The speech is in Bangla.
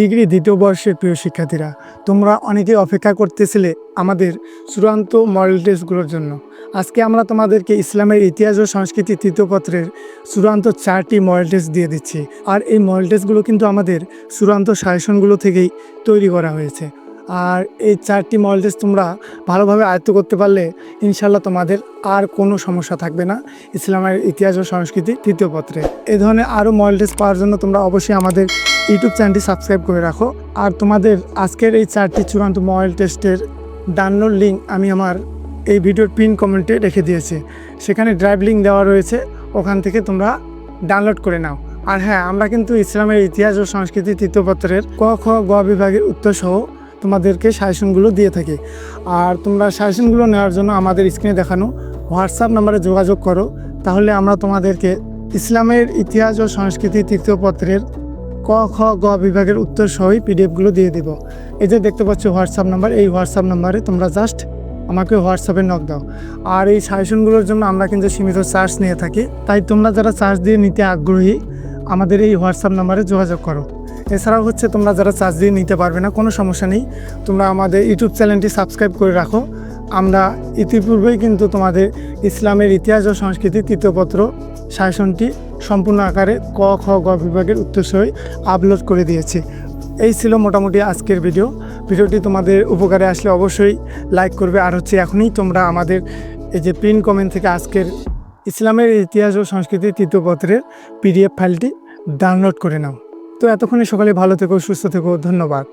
ডিগ্রি দ্বিতীয় বর্ষের প্রিয় শিক্ষার্থীরা, তোমরা অনেকেই অপেক্ষা করতেছিলে আমাদের চূড়ান্ত মডেল টেস্টগুলোর জন্য। আজকে আমরা তোমাদেরকে ইসলামের ইতিহাস ও সংস্কৃতি তৃতীয় পত্রের চূড়ান্ত চারটি মডেল টেস্ট দিয়ে দিচ্ছি। আর এই মডেল টেস্টগুলো কিন্তু আমাদের চূড়ান্ত সাজেশনগুলো থেকেই তৈরি করা হয়েছে। আর এই চারটি মডেল টেস্ট তোমরা ভালোভাবে আয়ত্ত করতে পারলে ইনশাল্লাহ তোমাদের আর কোনো সমস্যা থাকবে না ইসলামের ইতিহাস ও সংস্কৃতি তৃতীয় পত্রে। এই ধরনের আরও মডেল টেস্ট পাওয়ার জন্য তোমরা অবশ্যই আমাদের ইউটিউব চ্যানেলটি সাবস্ক্রাইব করে রাখো। আর তোমাদের আজকের এই চারটি চূড়ান্ত মডেল টেস্টের ডাউনলোড লিঙ্ক আমি আমার এই ভিডিওর পিন কমেন্টে রেখে দিয়েছি। সেখানে ড্রাইভ লিঙ্ক দেওয়া রয়েছে, ওখান থেকে তোমরা ডাউনলোড করে নাও। আর হ্যাঁ আমরা কিন্তু ইসলামের ইতিহাস ও সংস্কৃতি তৃতীয় পত্রের ক, খ, গ বিভাগের উত্তর সহ তোমাদেরকে সাজেশনগুলো দিয়ে থাকি। আর তোমরা সাজেশনগুলো নেওয়ার জন্য আমাদের স্ক্রিনে দেখানো হোয়াটসঅ্যাপ নাম্বারে যোগাযোগ করো। তাহলে আমরা তোমাদেরকে ইসলামের ইতিহাস ও সংস্কৃতি তৃতীয় পত্রের ক, খ, গ বিভাগের উত্তর সহই পিডিএফগুলো দিয়ে দিব। এই যে দেখতে পাচ্ছ হোয়াটসঅ্যাপ নাম্বার এই হোয়াটসঅ্যাপ নাম্বারে তোমরা জাস্ট আমাকে হোয়াটসঅ্যাপে নক দাও। আর এই সাজেশনগুলোর জন্য আমরা কিন্তু সীমিত চার্জ নিয়ে থাকি। তাই তোমরা যারা চার্জ দিয়ে নিতে আগ্রহী, আমাদের এই হোয়াটসঅ্যাপ নাম্বারে যোগাযোগ করো। এছাড়াও হচ্ছে তোমরা যারা চার্জ দিয়ে নিতে পারবে না, কোনো সমস্যা নেই। তোমরা আমাদের ইউটিউব চ্যানেলটি সাবস্ক্রাইব করে রাখো। আমরা ইতিপূর্বেই কিন্তু তোমাদের ইসলামের ইতিহাস ও সংস্কৃতি তৃতীয়পত্র শাসনটি সম্পূর্ণ আকারে ক, খ, গ বিভাগের উত্তরসই আপলোড করে দিয়েছি। এই ছিল মোটামুটি আজকের ভিডিও ভিডিওটি তোমাদের উপকারে আসলে অবশ্যই লাইক করবে। আর হচ্ছে এখনই তোমরা আমাদের এই যে প্রিন্ট কমেন্ট থেকে আজকের ইসলামের ইতিহাস ও সংস্কৃতি তৃতীয় পত্রের পিডিএফ ফাইলটি ডাউনলোড করে নাও। তো এতক্ষণে সকালে ভালো থেকো, সুস্থ থেকো, ধন্যবাদ।